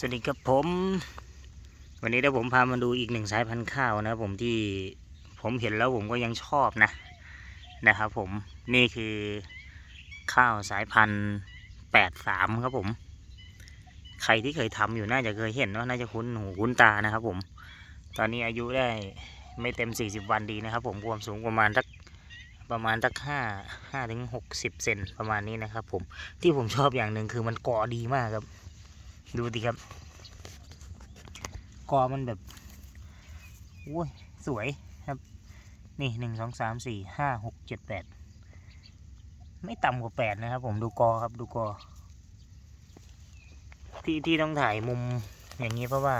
สวัสดีครับผม วันนี้เดี๋ยวผมพามาดูอีกหนึ่งสายพันธุ์ข้าวนะผมที่ผมเห็นแล้วผมก็ยังชอบนะนะครับผมนี่คือข้าวสายพันธุ์แปดสามครับผม ใครที่เคยทำอยู่น่าจะเคยเห็นว่าน่าจะคุ้นหูคุ้นตานะครับผม ตอนนี้อายุได้ไม่เต็ม40วันดีนะครับ ผมความสูงประมาณสักประมาณสักห้าห้าถึงหกสิบเซนประมาณนี้นะครับผมที่ผมชอบอย่างหนึ่งคือมันเกาะดีมากครับ ดูดิครับ กอมันแบบโอ้ยสวยครับ นี่หนึ่งสองสามสี่ห้าหกเจ็ดแปดไม่ต่ำกว่าแปดนะครับ ผมดูกอครับดูกอ ที่ที่ต้องถ่ายมุมอย่างนี้เพราะว่า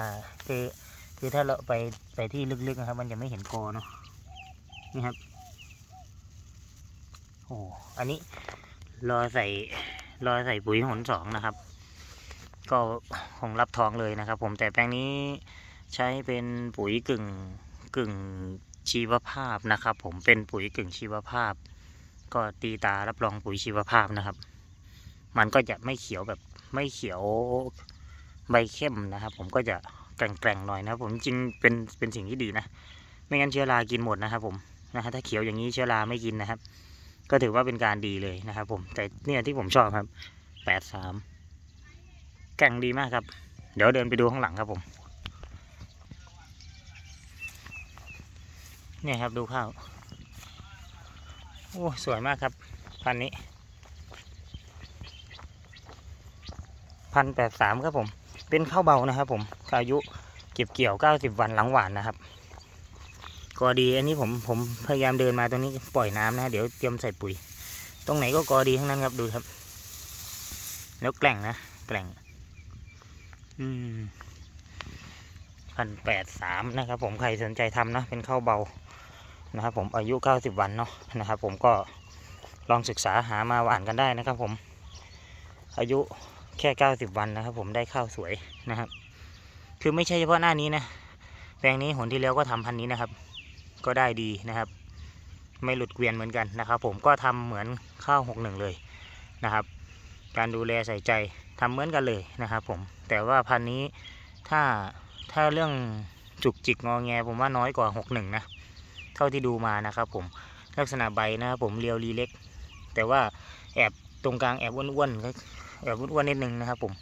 คือคือถ้าเราไปไปที่ลึกๆนะครับ มันจะไม่เห็นกอเนาะนี่ครับโอ้อันนี้รอใส่รอใส่ปุ๋ยหนสองนะครับ ก็คงรับท้องเลยนะครับ ผมแต่แปลงนี้ใช้เป็นปุ๋ยกึ่งกึ่งชีวภาพนะครับ ผมเป็นปุ๋ยกึ่งชีวภาพ ก็ตีตารับรองปุ๋ยชีวภาพนะครับ มันก็จะไม่เขียวแบบไม่เขียวใบเข้มนะครับ ผมก็จะแกร่งๆหน่อยนะครับ ผมจริงเป็นเป็นสิ่งที่ดีนะ ไม่งั้นเชื้อรากินหมดนะครับ ผมนะฮะถ้าเขียวอย่างนี้เชื้อราไม่กินนะครับ ก็ถือว่าเป็นการดีเลยนะครับ ผมแต่เนี่ยที่ผมชอบครับแปดสาม แก่งดีมากครับ เดี๋ยวเดินไปดูข้างหลังครับผม เนี่ยครับดูข้าว โอ้สวยมากครับ พันนี้ พันแปดสามครับผม เป็นข้าวเบานะครับผม อายุเก็บเกี่ยวเก้าสิบวันหลังหวานนะครับ กอดี อันนี้ผมผมพยายามเดินมาตรงนี้ปล่อยน้ำนะเดี๋ยวเตรียมใส่ปุ๋ย ตรงไหนก็กอดีทั้งนั้นครับดูครับ แล้วแกร่งนะแกร่ง พันแปดสามนะครับผมใครสนใจทำนะเป็นข้าวเบานะครับผมอายุเก้าสิบวันเนาะนะครับผมก็ลองศึกษาหามาหวานกันได้นะครับผมอายุแค่เก้าสิบวันนะครับผมได้ข้าวสวยนะครับ คือไม่ใช่เฉพาะหน้านี้นะแปลงนี้หนที่แล้วก็ทำพันนี้นะครับ ก็ได้ดีนะครับ ไม่หลุดเกวียนเหมือนกันนะครับ ผมก็ทำเหมือนข้าวหกหนึ่งเลยนะครับ การดูแลใส่ใจทำเหมือนกันเลยนะครับผมแต่ว่าพันนี้ถ้าถ้าเรื่องจุกจิกงอแงผมว่าน้อยกว่าหกหนึ่งนะ เท่าที่ดูมานะครับผมลักษณะใบนะครับผมเรียวรีเล็ก แต่ว่าแอบตรงกลางแอบอ้วนๆแอบอ้วนๆนิดนึงนะครับผม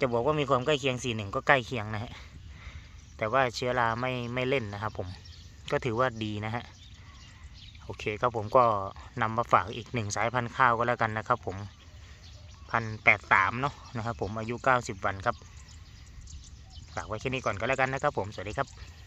จะบอกว่ามีความใกล้เคียงสี่หนึ่งก็ใกล้เคียงนะฮะแต่ว่าเชื้อราไม่ไม่เล่นนะครับผมก็ถือว่าดีนะฮะโอเคครับผมก็นำมาฝากอีกหนึ่งสายพันธุ์ข้าวก็แล้วกันนะครับผม พันแปดสามเนาะนะครับผมอายุเก้าสิบวันครับ ฝากไว้แค่นี้ก่อนก็แล้วกันนะครับผม สวัสดีครับ